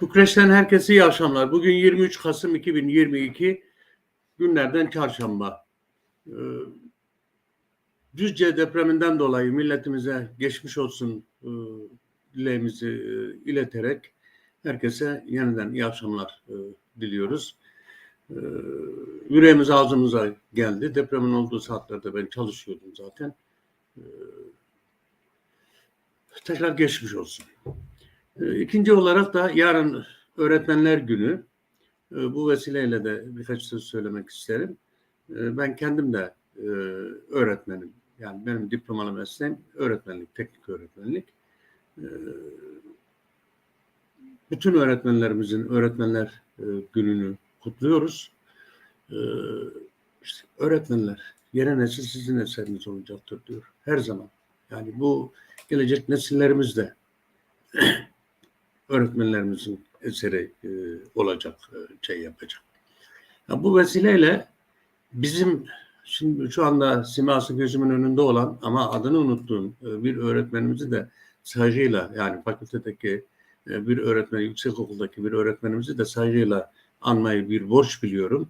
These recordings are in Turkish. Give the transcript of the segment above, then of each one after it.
Bükreş'ten herkese iyi akşamlar. Bugün 23 Kasım 2022 günlerden çarşamba. Ee, Düzce depreminden dolayı milletimize geçmiş olsun e, dileğimizi e, ileterek herkese yeniden iyi akşamlar e, diliyoruz. Ee, yüreğimiz ağzımıza geldi. Depremin olduğu saatlerde ben çalışıyordum zaten. Ee, tekrar geçmiş olsun. Ee, İkinci olarak da yarın Öğretmenler Günü. Ee, Bu vesileyle de birkaç söz söylemek isterim. Ee, Ben kendim de e, öğretmenim. Yani benim diplomalı mesleğim öğretmenlik, teknik öğretmenlik. Bütün öğretmenlerimizin Öğretmenler e, Günü'nü kutluyoruz. İşte öğretmenler, yeni nesil sizin eseriniz olacaktır diyor. Her zaman. Yani bu gelecek nesillerimiz de öğretmenlerimizin eseri e, olacak, e, şey yapacak. Ya bu vesileyle bizim şimdi şu anda siması gözümün önünde olan ama adını unuttuğum e, bir öğretmenimizi de saygıyla yani fakültedeki e, bir öğretmen, yüksekokuldaki bir öğretmenimizi de saygıyla anmayı bir borç biliyorum.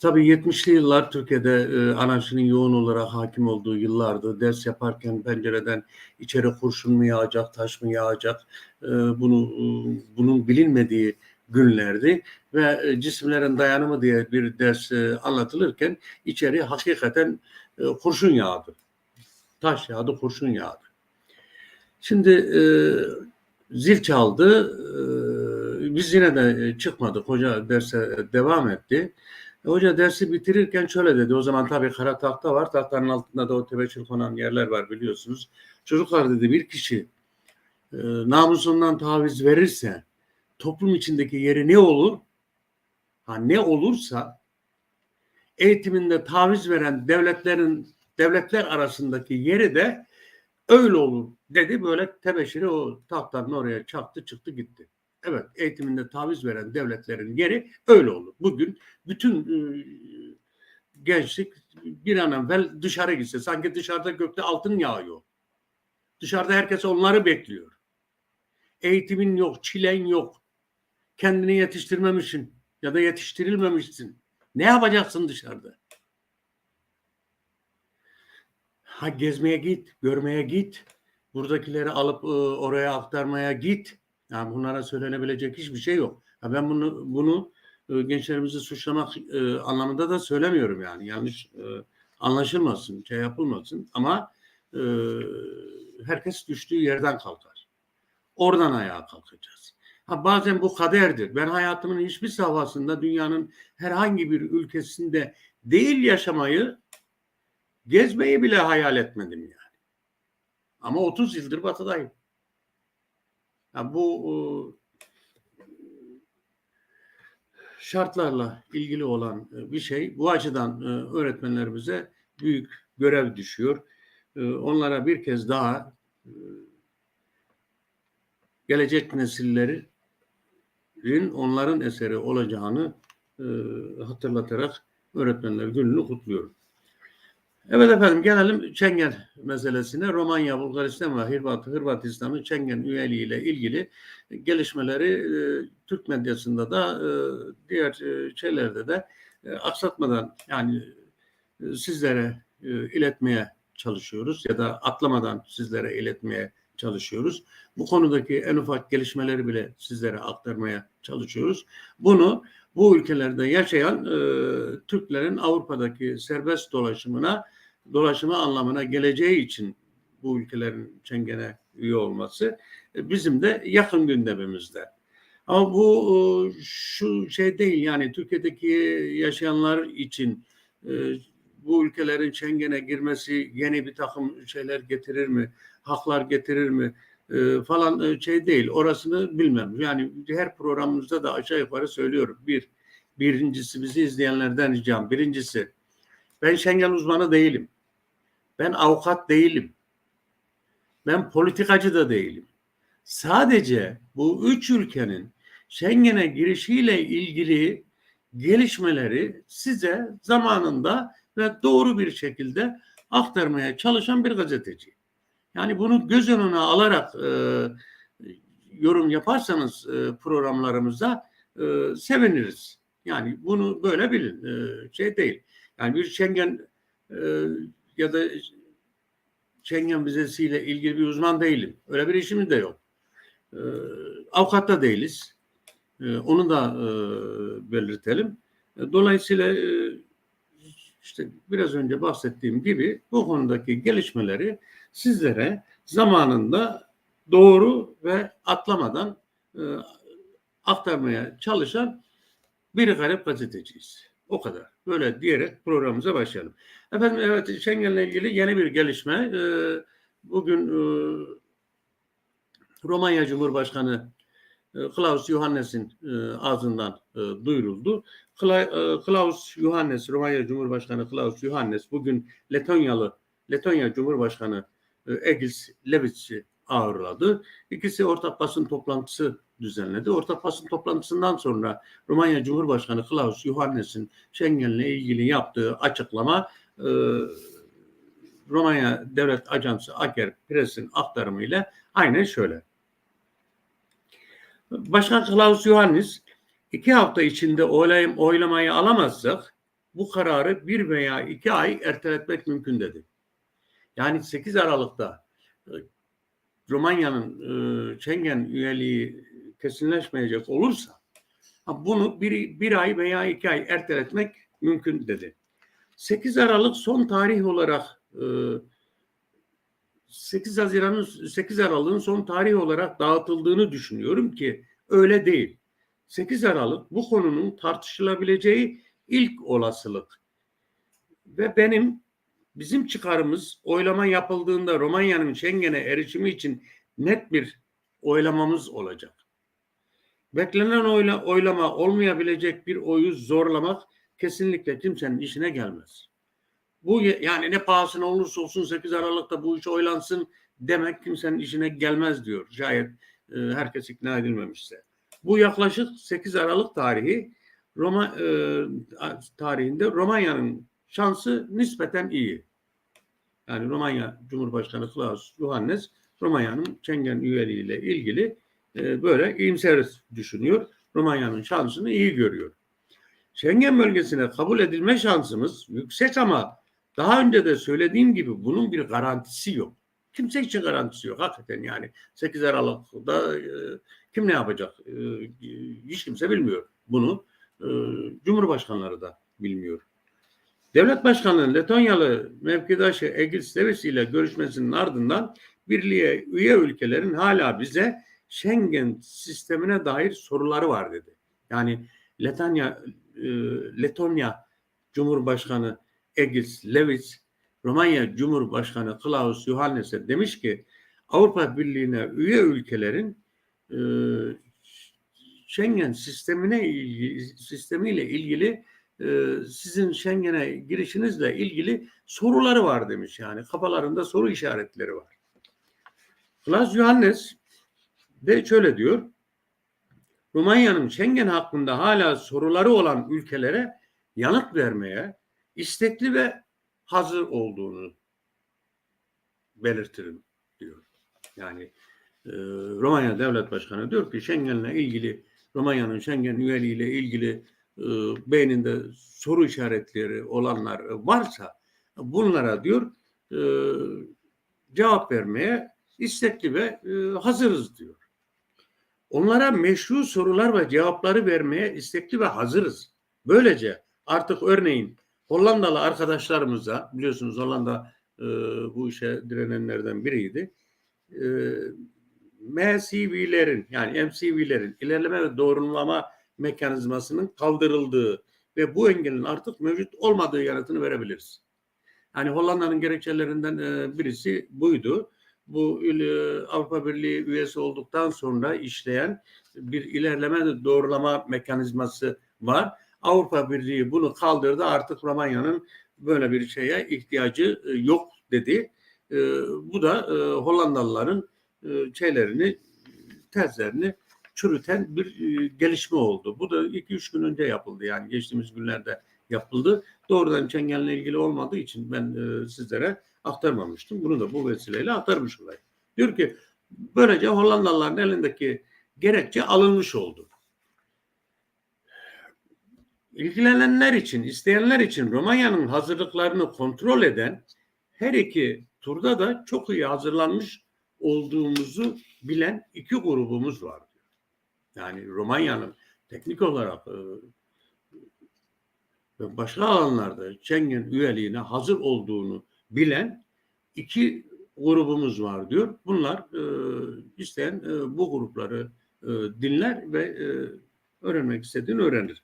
Tabii 70'li yıllar Türkiye'de e, anarşinin yoğun olarak hakim olduğu yıllardı. Ders yaparken pencereden içeri kurşun mu yağacak, taş mı yağacak e, bunu e, bunun bilinmediği günlerdi ve e, cisimlerin dayanımı diye bir ders e, anlatılırken içeri hakikaten e, kurşun yağdı. Taş yağdı, kurşun yağdı. Şimdi e, zil çaldı. E, biz yine de e, çıkmadık. Hoca derse devam etti. E, Hoca dersi bitirirken şöyle dedi. O zaman tabii kara tahta var. Tahtanın altında da o tebeşir konan yerler var biliyorsunuz. Çocuklar dedi bir kişi e, namusundan taviz verirse toplum içindeki yeri ne olur? Ha ne olursa eğitiminde taviz veren devletlerin devletler arasındaki yeri de öyle olur dedi. Böyle tebeşiri o tahtanın oraya çaktı çıktı gitti. Evet eğitiminde taviz veren devletlerin yeri öyle olur. Bugün bütün e, gençlik bir an evvel dışarı gitse sanki dışarıda gökte altın yağıyor. Dışarıda herkes onları bekliyor. Eğitimin yok, çilen yok. Kendini yetiştirmemişsin ya da yetiştirilmemişsin. Ne yapacaksın dışarıda? Ha gezmeye git, görmeye git. Buradakileri alıp e, oraya aktarmaya git. Yani bunlara söylenebilecek hiçbir şey yok. Ha ben bunu bunu e, gençlerimizi suçlamak e, anlamında da söylemiyorum yani. Yanlış e, anlaşılmasın, şey yapılmasın ama e, herkes düştüğü yerden kalkar. Oradan ayağa kalkacağız. Ha bazen bu kaderdir. Ben hayatımın hiçbir safhasında dünyanın herhangi bir ülkesinde değil yaşamayı gezmeyi bile hayal etmedim yani. Ama 30 yıldır batıdayım. Ya bu e, şartlarla ilgili olan e, bir şey. Bu açıdan e, öğretmenlerimize büyük görev düşüyor. Onlara bir kez daha gelecek nesillerin onların eseri olacağını hatırlatarak öğretmenler gününü kutluyorum. Evet efendim gelelim Çengen meselesine. Romanya, Bulgaristan ve Hırvat, Hırvatistan'ın Çengen üyeliğiyle ilgili gelişmeleri e, Türk medyasında da e, diğer e, şeylerde de e, aksatmadan yani e, sizlere e, iletmeye çalışıyoruz ya da atlamadan sizlere iletmeye çalışıyoruz. Bu konudaki en ufak gelişmeleri bile sizlere aktarmaya çalışıyoruz. Bunu bu ülkelerde yaşayan e, Türklerin Avrupa'daki serbest dolaşımına dolaşımı anlamına geleceği için bu ülkelerin Schengen'e üye olması e, bizim de yakın gündemimizde. Ama bu e, şu şey değil yani Türkiye'deki yaşayanlar için e, bu ülkelerin Schengen'e girmesi yeni bir takım şeyler getirir mi, haklar getirir mi e, falan e, şey değil. Orasını bilmem. Yani her programımızda da aşağı yukarı söylüyorum. Bir, birincisi bizi izleyenlerden ricam. Birincisi ben Schengen uzmanı değilim. Ben avukat değilim. Ben politikacı da değilim. Sadece bu üç ülkenin Schengen'e girişiyle ilgili gelişmeleri size zamanında ve doğru bir şekilde aktarmaya çalışan bir gazeteci. Yani bunu göz önüne alarak e, yorum yaparsanız e, programlarımızda e, seviniriz. Yani bunu böyle bilin. E, şey değil. Yani bir Schengen e, ya da Schengen vizesiyle ilgili bir uzman değilim. Öyle bir işimiz de yok. E, avukat da değiliz. E, onu da e, belirtelim. E, dolayısıyla e, işte biraz önce bahsettiğim gibi bu konudaki gelişmeleri sizlere zamanında doğru ve atlamadan e, aktarmaya çalışan bir garip gazeteciyiz. O kadar. Böyle diyerek programımıza başlayalım. Efendim evet Schengen'le ilgili yeni bir gelişme. E, bugün e, Romanya Cumhurbaşkanı e, Klaus Johannes'in e, ağzından e, duyuruldu. Kla, Klaus Johannes, Romanya Cumhurbaşkanı Klaus Johannes bugün Letonyalı Letonya Cumhurbaşkanı Egils Levits'i ağırladı. İkisi ortak basın toplantısı düzenledi. Ortak basın toplantısından sonra Romanya Cumhurbaşkanı Klaus Johannes'in Schengen'le ilgili yaptığı açıklama e, Romanya Devlet Ajansı Ager Press'in aktarımıyla aynen şöyle. Başkan Klaus Johannes iki hafta içinde oylayım, oylamayı alamazsak bu kararı bir veya iki ay erteletmek mümkün dedi. Yani 8 Aralık'ta e, Romanya'nın e, Schengen üyeliği kesinleşmeyecek olursa bunu bir, bir ay veya iki ay erteletmek mümkün dedi. 8 Aralık son tarih olarak e, 8 Haziran'ın 8 Aralık'ın son tarih olarak dağıtıldığını düşünüyorum ki öyle değil. 8 Aralık bu konunun tartışılabileceği ilk olasılık. Ve benim bizim çıkarımız oylama yapıldığında Romanya'nın Schengen'e erişimi için net bir oylamamız olacak. Beklenen oyla, oylama olmayabilecek bir oyu zorlamak kesinlikle kimsenin işine gelmez. Bu yani ne pahasına olursa olsun 8 Aralık'ta bu iş oylansın demek kimsenin işine gelmez diyor. Şayet e, herkes ikna edilmemişse. Bu yaklaşık 8 Aralık tarihi Roma e, tarihinde Romanya'nın şansı nispeten iyi. Yani Romanya Cumhurbaşkanı Klaus Johannes Romanya'nın Schengen üyeliğiyle ilgili e, böyle iyimser düşünüyor. Romanya'nın şansını iyi görüyor. Schengen bölgesine kabul edilme şansımız yüksek ama daha önce de söylediğim gibi bunun bir garantisi yok. Kimse için garantisi yok hakikaten yani. 8 Aralık'ta e, kim ne yapacak? E, hiç kimse bilmiyor bunu. E, Cumhurbaşkanları da bilmiyor. Devlet Başkanı Letonyalı mevkidaşı Egil Davis ile görüşmesinin ardından birliğe üye ülkelerin hala bize Schengen sistemine dair soruları var dedi. Yani Letonya e, Letonya Cumhurbaşkanı Egils Lewis Romanya Cumhurbaşkanı Klaus Johannes'e demiş ki Avrupa Birliği'ne üye ülkelerin e, Schengen sistemine ilgili, sistemiyle ilgili sizin Schengen'e girişinizle ilgili soruları var demiş yani kafalarında soru işaretleri var. Klaus Johannes de şöyle diyor. Romanya'nın Schengen hakkında hala soruları olan ülkelere yanıt vermeye istekli ve hazır olduğunu belirtirim diyor. Yani e, Romanya Devlet Başkanı diyor ki Schengen'le ilgili Romanya'nın Schengen üyeliğiyle ilgili e, beyninde soru işaretleri olanlar varsa bunlara diyor e, cevap vermeye istekli ve e, hazırız diyor. Onlara meşru sorular ve cevapları vermeye istekli ve hazırız. Böylece artık örneğin Hollandalı arkadaşlarımıza biliyorsunuz Hollanda e, bu işe direnenlerden biriydi. E, MCV'lerin yani MCV'lerin ilerleme ve doğrulama mekanizmasının kaldırıldığı ve bu engelin artık mevcut olmadığı yanıtını verebiliriz. Yani Hollanda'nın gerekçelerinden e, birisi buydu. Bu e, Avrupa Birliği üyesi olduktan sonra işleyen bir ilerleme doğrulama mekanizması var Avrupa Birliği bunu kaldırdı artık Romanya'nın böyle bir şeye ihtiyacı e, yok dedi. Bu da Hollandalıların şeylerini tezlerini çürüten bir gelişme oldu. Bu da 2-3 gün önce yapıldı yani geçtiğimiz günlerde yapıldı. Doğrudan Çengel'le ilgili olmadığı için ben sizlere aktarmamıştım. Bunu da bu vesileyle aktarmış olayım. Diyor ki böylece Hollandalıların elindeki gerekçe alınmış oldu. İlgilenenler için, isteyenler için Romanya'nın hazırlıklarını kontrol eden her iki turda da çok iyi hazırlanmış olduğumuzu bilen iki grubumuz var. Yani Romanya'nın teknik olarak e, ve başka alanlarda Schengen üyeliğine hazır olduğunu bilen iki grubumuz var diyor. Bunlar e, isteyen e, bu grupları e, dinler ve e, öğrenmek istediğini öğrenir.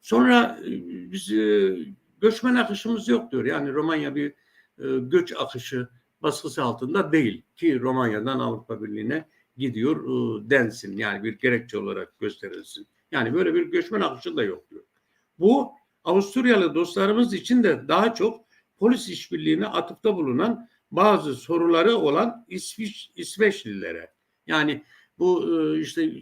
Sonra e, biz e, göçmen akışımız yok diyor. Yani Romanya bir e, göç akışı baskısı altında değil ki Romanya'dan Avrupa Birliği'ne gidiyor e, densin. Yani bir gerekçe olarak gösterilsin. Yani böyle bir göçmen akışı da yok diyor. Bu Avusturyalı dostlarımız için de daha çok polis işbirliğine atıfta bulunan bazı soruları olan İsviç, İsveçlilere. Yani bu e, işte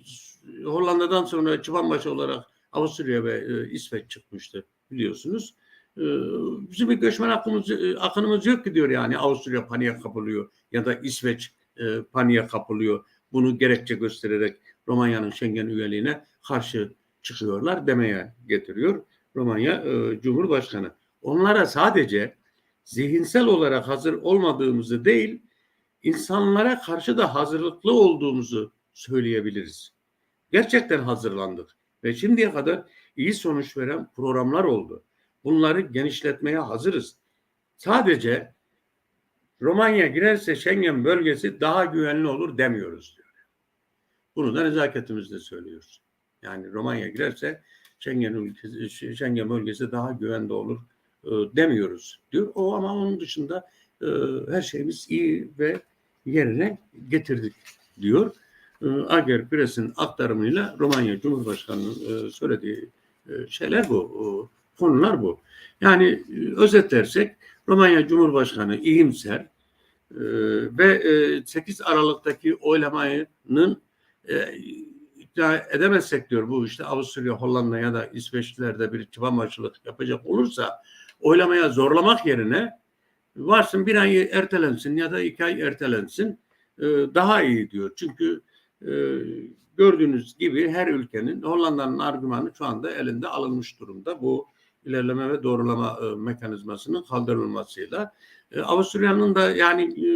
Hollanda'dan sonra çıbanbaşı olarak Avusturya ve e, İsveç çıkmıştı biliyorsunuz. Bizim bir göçmen akımız, akınımız yok ki diyor yani Avusturya paniğe kapılıyor ya da İsveç e, paniğe kapılıyor. Bunu gerekçe göstererek Romanya'nın Schengen üyeliğine karşı çıkıyorlar demeye getiriyor Romanya e, Cumhurbaşkanı. Onlara sadece zihinsel olarak hazır olmadığımızı değil, insanlara karşı da hazırlıklı olduğumuzu söyleyebiliriz. Gerçekten hazırlandık ve şimdiye kadar iyi sonuç veren programlar oldu. Bunları genişletmeye hazırız. Sadece Romanya girerse Schengen bölgesi daha güvenli olur demiyoruz diyor. Bunu da nezaketimizle söylüyoruz. Yani Romanya girerse Schengen ülkesi, Schengen bölgesi daha güvende olur e, demiyoruz diyor. O ama onun dışında e, her şeyimiz iyi ve yerine getirdik diyor. E, Ager Pres'in aktarımıyla Romanya Cumhurbaşkanı'nın e, söylediği e, şeyler bu. E, konular bu. Yani e, özetlersek Romanya Cumhurbaşkanı iyimser e, ve e, 8 Aralık'taki oylamanın e, ikna edemezsek diyor bu işte Avusturya, Hollanda ya da İsveçlilerde bir çıbanbaşılık yapacak olursa oylamaya zorlamak yerine varsın bir ay ertelensin ya da iki ay ertelensin e, daha iyi diyor. Çünkü e, gördüğünüz gibi her ülkenin Hollanda'nın argümanı şu anda elinde alınmış durumda. Bu ilerleme ve doğrulama e, mekanizmasının kaldırılmasıyla. E, Avusturya'nın da yani e,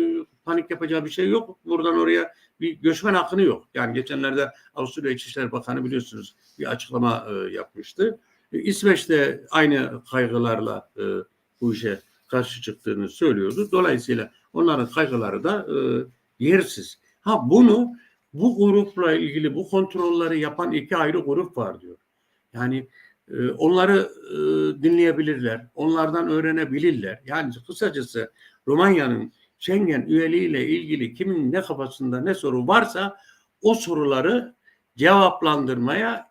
panik yapacağı bir şey yok. Buradan oraya bir göçmen akını yok. Yani geçenlerde Avusturya İçişleri Bakanı biliyorsunuz bir açıklama e, yapmıştı. E, İsveç de aynı kaygılarla e, bu işe karşı çıktığını söylüyordu. Dolayısıyla onların kaygıları da e, yersiz. Ha bunu bu grupla ilgili bu kontrolleri yapan iki ayrı grup var diyor. Yani onları e, dinleyebilirler, onlardan öğrenebilirler. Yani kısacası Romanya'nın Schengen üyeliğiyle ilgili kimin ne kafasında ne soru varsa o soruları cevaplandırmaya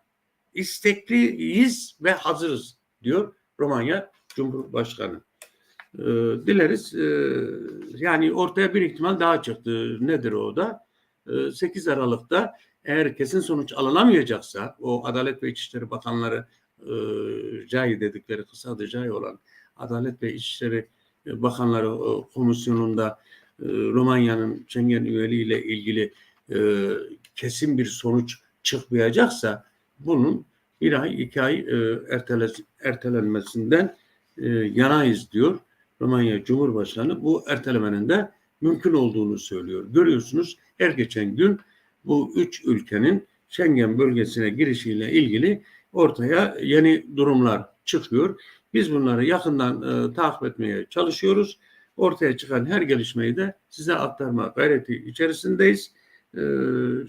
istekliyiz ve hazırız diyor Romanya Cumhurbaşkanı. Ee, dileriz e, yani ortaya bir ihtimal daha çıktı. Nedir o da? Ee, 8 Aralık'ta eğer kesin sonuç alınamayacaksa o Adalet ve İçişleri Bakanları CAI dedikleri kısa adı CAI olan Adalet ve İçişleri Bakanları e, Komisyonu'nda e, Romanya'nın Schengen üyeliği ile ilgili e, kesin bir sonuç çıkmayacaksa bunun bir ay iki ay e, ertele, ertelenmesinden e, yanayız diyor Romanya Cumhurbaşkanı. Bu ertelemenin de mümkün olduğunu söylüyor. Görüyorsunuz her geçen gün bu üç ülkenin Schengen bölgesine girişiyle ilgili ortaya yeni durumlar çıkıyor. Biz bunları yakından e, takip etmeye çalışıyoruz. Ortaya çıkan her gelişmeyi de size aktarma gayreti içerisindeyiz. E,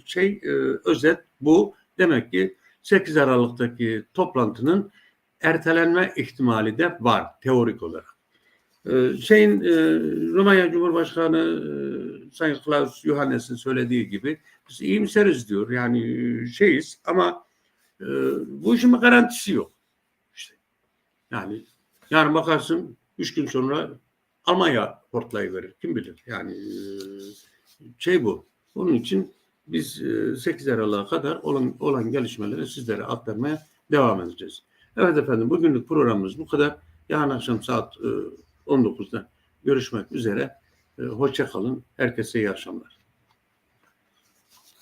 şey e, özet bu. Demek ki 8 Aralık'taki toplantının ertelenme ihtimali de var teorik olarak. E, şeyin e, Romanya Cumhurbaşkanı e, Sayın Klaus Johannes'in söylediği gibi biz iyimseriz diyor. Yani e, şeyiz ama e, bu işin bir garantisi yok. İşte yani yarın bakarsın üç gün sonra Almanya portlayıverir. Kim bilir? Yani e, şey bu. Onun için biz e, 8 Aralık'a kadar olan, olan gelişmeleri sizlere aktarmaya devam edeceğiz. Evet efendim bugünlük programımız bu kadar. Yarın akşam saat e, 19'da görüşmek üzere. E, hoşça kalın. Herkese iyi akşamlar.